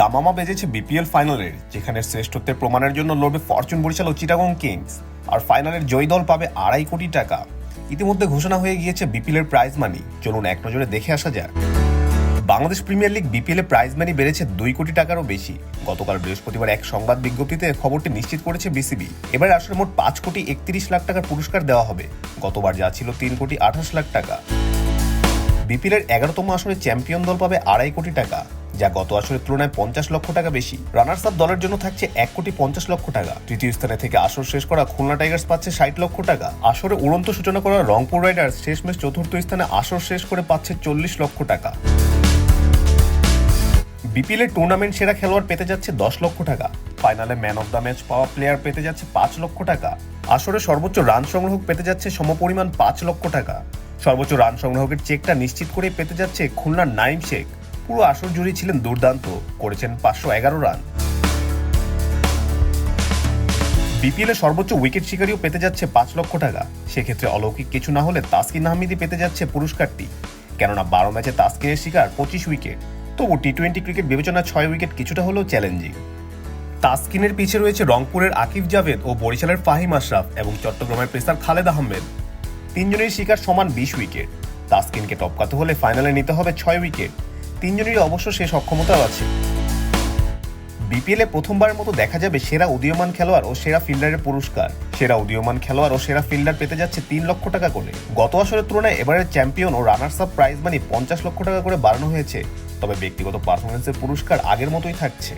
দামামা বেজেছে বিপিএল ফাইনালের, যেখানে শ্রেষ্ঠত্বের প্রমাণের জন্য লড়বে ফরচুন বরিশাল ও চিটাগং কিংস। আর ফাইনালের জয়ী দল পাবে আড়াই কোটি টাকা। ইতিমধ্যে ঘোষণা হয়ে গিয়েছে বিপিএল এর প্রাইজ মানি চলুন এক নজরে দেখে আসা যাক। Bangladesh Premier League BPL prize money বেড়েছে দুই কোটি টাকারও বেশি। গতকাল বৃহস্পতিবার এক সংবাদ বিজ্ঞপ্তিতে খবরটি নিশ্চিত করেছে বিসিবি। এবার আসলে মোট পাঁচ কোটি একত্রিশ লাখ টাকার পুরস্কার দেওয়া হবে। গতবার যা ছিল তিন কোটি আঠাশ লাখ টাকা। বিপিএল এর এগারোতম আসরে চ্যাম্পিয়ন দল পাবে আড়াই কোটি টাকা। যা গত আসরের তুলনায় পঞ্চাশ লক্ষ টাকা বেশি। রানার্স আপ দলের জন্য থাকছে এক কোটি পঞ্চাশ লক্ষ টাকা। তৃতীয় স্থানে থেকে আসর শেষ করা খুলনা টাইগার্স পাচ্ছে ষাট লক্ষ টাকা। আসরে উড়ন্ত সূচনা করা রংপুর রাইডার্স শেষমেশ চতুর্থ স্থানে আসর শেষ করে পাচ্ছে চল্লিশ লক্ষ টাকা। বিপিএল এর টুর্নামেন্ট সেরা খেলোয়াড় পেতে যাচ্ছে দশ লক্ষ টাকা। ফাইনালে ম্যান অফ দ্য ম্যাচ পাওয়া প্লেয়ার পেতে যাচ্ছে পাঁচ লক্ষ টাকা। আসরে সর্বোচ্চ রান সংগ্রহক পেতে যাচ্ছে সমপরিমাণ পাঁচ লক্ষ টাকা। সর্বোচ্চ রান সংগ্রহকের চেকটা নিশ্চিত করে পেতে যাচ্ছে খুলনার নাইম শেখ। পুরো আসর জুড়ে ছিলেন দুর্দান্ত, করেছেন পাঁচশো এগারো রান। বিপিএল সর্বোচ্চ উইকেট শিকারীও পেতে যাচ্ছে পাঁচ লক্ষ টাকা। সেক্ষেত্রে অলৌকিক কিছু না হলে তাসকিন আহমেদি পেতে যাচ্ছে পুরস্কারটি। কেননা বারো ম্যাচে তাসকিনের শিকার পঁচিশ উইকেট তবু টি টোয়েন্টি ক্রিকেট বিবেচনা ছয় উইকেট কিছুটা হলেও চ্যালেঞ্জিং তাসকিনের পিছে রয়েছে রংপুরের আকিব জাভেদ ও বরিশালের ফাহিম আশরাফ এবং চট্টগ্রামের পেসার খালেদ আহমেদ। তিনজনের শিকার সমান বিশ উইকেট তাসকিনকে টপকাতে হলে ফাইনালে নিতে হবে ছয় উইকেট তিনজনেরই অবশ্য সে সক্ষমতাও আছে। বিপিএলে প্রথমবারের মতো দেখা যাবে সেরা উদীয়মান খেলোয়াড় ও সেরা ফিল্ডারের পুরস্কার। সেরা উদীয়মান খেলোয়াড় ও সেরা ফিল্ডার পেতে যাচ্ছে তিন লক্ষ টাকা করে। গত আসরের তুলনায় এবারের চ্যাম্পিয়ন ও রানার্স আপ প্রাইজ মানি পঞ্চাশ লক্ষ টাকা করে বাড়ানো হয়েছে। তবে ব্যক্তিগত পারফরমেন্সের পুরস্কার আগের মতোই থাকছে।